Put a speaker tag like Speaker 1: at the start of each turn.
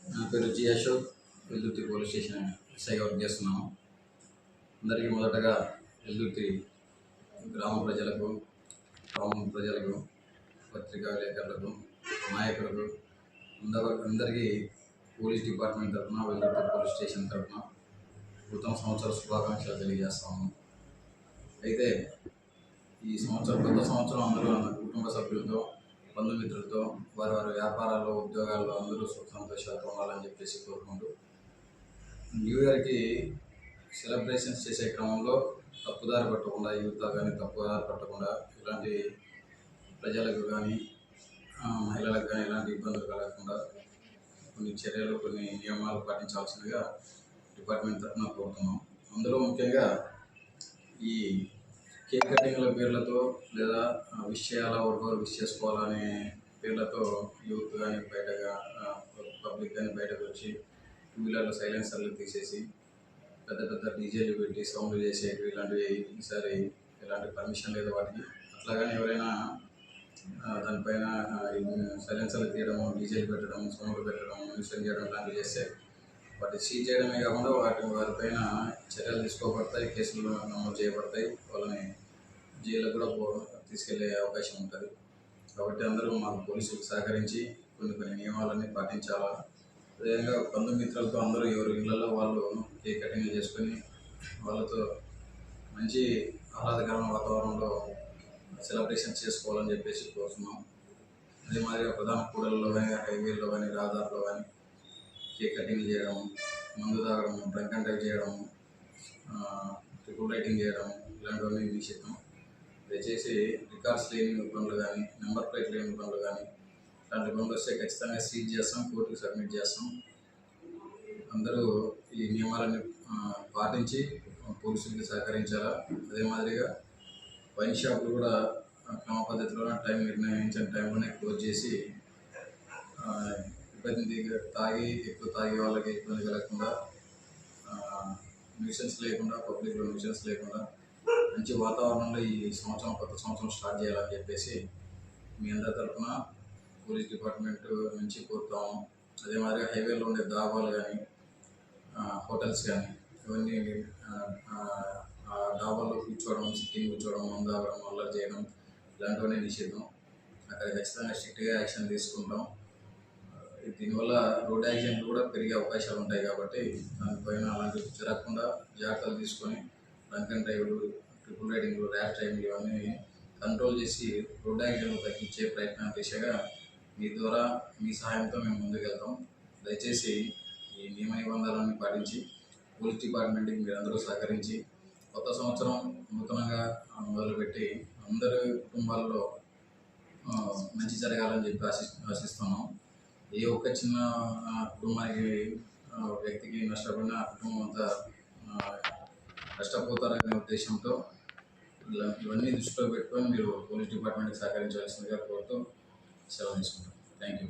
Speaker 1: నా G Ashok Veldurthi police station ఎస్ఐగా work చేస్తున్నాము. అందరికీ మొదటగా వెల్దుర్తి గ్రామ ప్రజలకు టౌన్ ప్రజలకు పత్రికా విలేకరులకు నాయకులకు అందరూ అందరికీ పోలీస్ డిపార్ట్మెంట్ తరఫున వెల్దుర్తి పోలీస్ స్టేషన్ తరఫున నూతన సంవత్సర శుభాకాంక్షలు తెలియజేస్తాము. అయితే ఈ సంవత్సరం కొత్త సంవత్సరం అందరూ మన కుటుంబ సభ్యులతో బంధుమిత్రులతో వారి వారి వ్యాపారాల్లో ఉద్యోగాల్లో అందరూ సుఖ సంతోషాలతో ఉండాలని చెప్పేసి కోరుకుంటూ న్యూ ఇయర్కి సెలబ్రేషన్స్ చేసే క్రమంలో తప్పుదారి పట్టకుండా యూత్ కానీ తప్పుదారి పట్టకుండా ఇలాంటి ప్రజలకు కానీ మహిళలకు కానీ ఎలాంటి ఇబ్బందులు కలగకుండా కొన్ని చర్యలు కొన్ని నియమాలు పాటించాల్సిందిగా డిపార్ట్మెంట్ తరఫున కోరుతున్నాం. అందులో ముఖ్యంగా ఈ కేక్ కటింగ్ల పేర్లతో లేదా విషయాల విష్ చేయాలా ఒకరు విష్ చేసుకోవాలనే పేర్లతో యూత్ కానీ బయటగా పబ్లిక్ కానీ బయటకు వచ్చి టూ వీలర్లో సైలెన్సర్లు తీసేసి పెద్ద పెద్ద డీజేలు పెట్టి సౌండ్ చేసేవి ఇలాంటివి ఈసారి ఎలాంటి పర్మిషన్ లేదు వాటికి. అట్లాగని ఎవరైనా దానిపైన సైలెన్సర్లు తీయడము డీజేలు పెట్టడం సౌండ్లు పెట్టడం మ్యూజిక్ చేయడం ఇలాంటివి చేస్తే వాటి సీజ్ చేయడమే కాకుండా వాటి వారిపైన చర్యలు తీసుకోబడతాయి కేసులు నమోదు చేయబడతాయి వాళ్ళని జైలుకు కూడా పో తీసుకెళ్ళే అవకాశం ఉంటుంది. కాబట్టి అందరూ మాకు పోలీసులకు సహకరించి కొన్ని కొన్ని నియమాలన్నీ పాటించాలా? అదేవిధంగా బంధుమిత్రులతో అందరూ ఎవరి ఇళ్ళలో వాళ్ళు కేక్ కటింగ్ చేసుకొని వాళ్ళతో మంచి ఆహ్లాదకరమైన వాతావరణంలో సెలబ్రేషన్ చేసుకోవాలని చెప్పేసి కోరుతున్నాం. అదే మాదిరిగా ప్రధాన కూడలలో కానీ హైవేల్లో కానీ రహదారిలో కానీ కేక్ కటింగ్ చేయడం మందు తాగడం డ్రంక్ అండ్ డ్రైవ్ చేయడం ట్రిపుల్ రైటింగ్ చేయడం ఇలాంటివన్నీ నిషిద్ధం. దయచేసి రికార్డ్స్ లేని పనులు కానీ నెంబర్ ప్లేట్ లేని పనులు కానీ అలాంటి పనులు వస్తే ఖచ్చితంగా సీజ్ చేస్తాం కోర్టుకు సబ్మిట్ చేస్తాం. అందరూ ఈ నియమాలను పాటించి పోలీసులకి సహకరించాలా? అదే మాదిరిగా వైన్ షాపులు కూడా క్రమ పద్ధతిలో టైం నిర్ణయించిన టైంలోనే క్లోజ్ చేసి ఇబ్బంది తాగి ఎక్కువ తాగే వాళ్ళకి ఇబ్బంది కలగకుండా న్యూసెన్స్ లేకుండా పబ్లిక్లో న్యూసెన్స్ లేకుండా మంచి వాతావరణంలో ఈ సంవత్సరం కొత్త సంవత్సరం స్టార్ట్ చేయాలని చెప్పేసి మీ అందరి తరఫున పోలీస్ డిపార్ట్మెంట్ నుంచి కోరుతాము. అదే మాదిరిగా హైవేలో ఉండే దాబాలు కానీ హోటల్స్ కానీ ఇవన్నీ డాబాల్లో కూర్చోవడం సిట్టింగ్ కూర్చోవడం మందు తాగడం వల్ల చేయడం ఇలాంటివన్నీ నిషేధం. అక్కడ ఖచ్చితంగా స్ట్రిక్ట్గా యాక్షన్ తీసుకుంటాం. దీనివల్ల రోడ్ యాక్సిడెంట్లు కూడా పెరిగే అవకాశాలు ఉంటాయి కాబట్టి దానిపైన అలాంటివి జరగకుండా జాగ్రత్తలు తీసుకొని డ్రంక్ అండ్ డ్రైవ్లు ట్రిపుల్ రైడింగ్లు ర్యాష్ డ్రైవింగ్ ఇవన్నీ కంట్రోల్ చేసి రోడ్ యాక్సిడెంట్లు తగ్గించే ప్రయత్నం దిశగా మీ ద్వారా మీ సహాయంతో మేము ముందుకెళ్తాం దయచేసి ఈ నియమ నిబంధనలన్నీ పాటించి పోలీస్ డిపార్ట్మెంట్కి మీరందరూ సహకరించి కొత్త సంవత్సరం నూతనంగా మొదలుపెట్టి అందరి కుటుంబాల్లో మంచి జరగాలని చెప్పి ఆశి ఆశిస్తున్నాం. ఏ ఒక్క చిన్న కుటుంబానికి వ్యక్తికి నష్టపడిన కుటుంబం అంతా నష్టపోతారనే ఉద్దేశంతో ఇలా- ఇవన్నీ దృష్టిలో పెట్టుకొని మీరు పోలీస్ డిపార్ట్మెంట్కి సహకరించాల్సిందిగా కోరుతూ సెలవు తీసుకుంటాం థ్యాంక్ యూ